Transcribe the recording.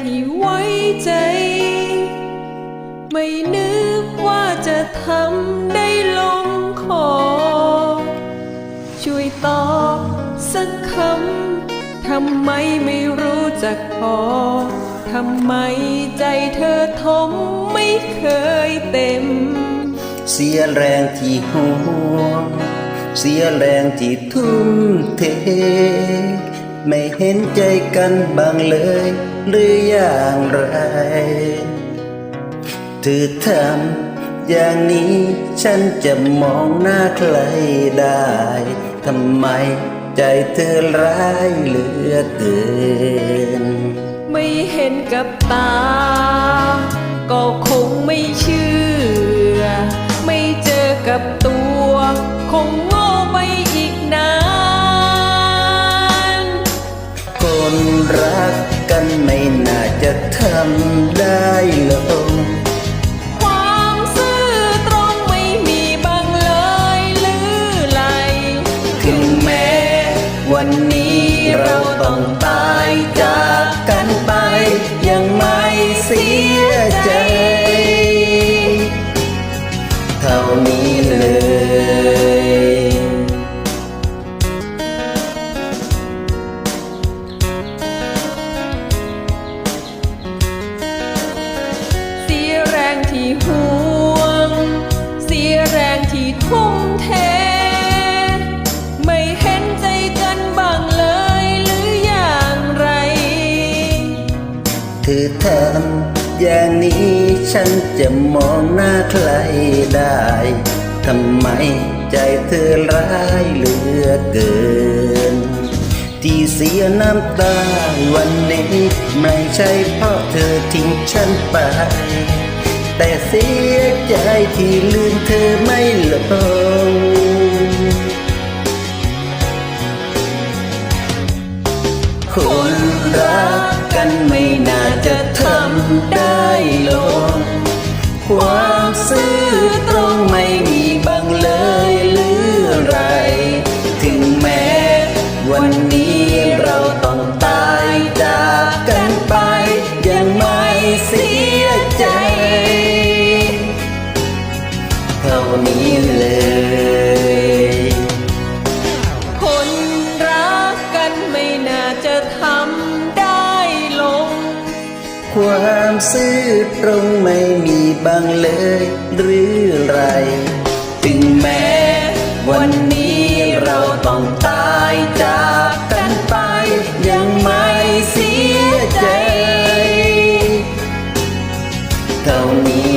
ที่ไว้ใจ ไม่นึกว่าจะทำได้ลงคอ ช่วยตอบสักคำ ทำไมไม่รู้จักพอ ทำไมใจเธอทมไม่เคยเต็ม เสียแรงที่ห่วง เสียแรงที่ทุ่มเท ไม่เห็นใจกันบ้างเลย หรืออย่างไร เธอทำอย่างนี้ฉันจะมองหน้าใครได้ทำไมใจเธอร้ายเหลือเกิน ไม่เห็นกับตา ก็คงไม่เชื่อ จะทำได้ลงความซื่อตรงไม่มีบ้างเลยหรือไรถึงแม้วันนี้เราต้องตายจากกันไป ยังไม่เสียใจ เท่านี้เลย อย่างนี้ฉันจะมองหน้าใครได้ทำไมใจเธอร้ายเหลือเกิน ที่เสียน้ำตาวันนี้ไม่ใช่เพราะเธอทิ้งฉันไป แต่เสียใจที่ลืมเธอไม่ลงคนรักกันไม่ นี้เลย คนรักกันไม่น่าจะทำได้ลง ความซื่อตรงไม่มีบ้างเลยหรือไร ถึงแม้วันนี้เราต้องตายจากกันไป ยังไม่เสียใจเท่านี้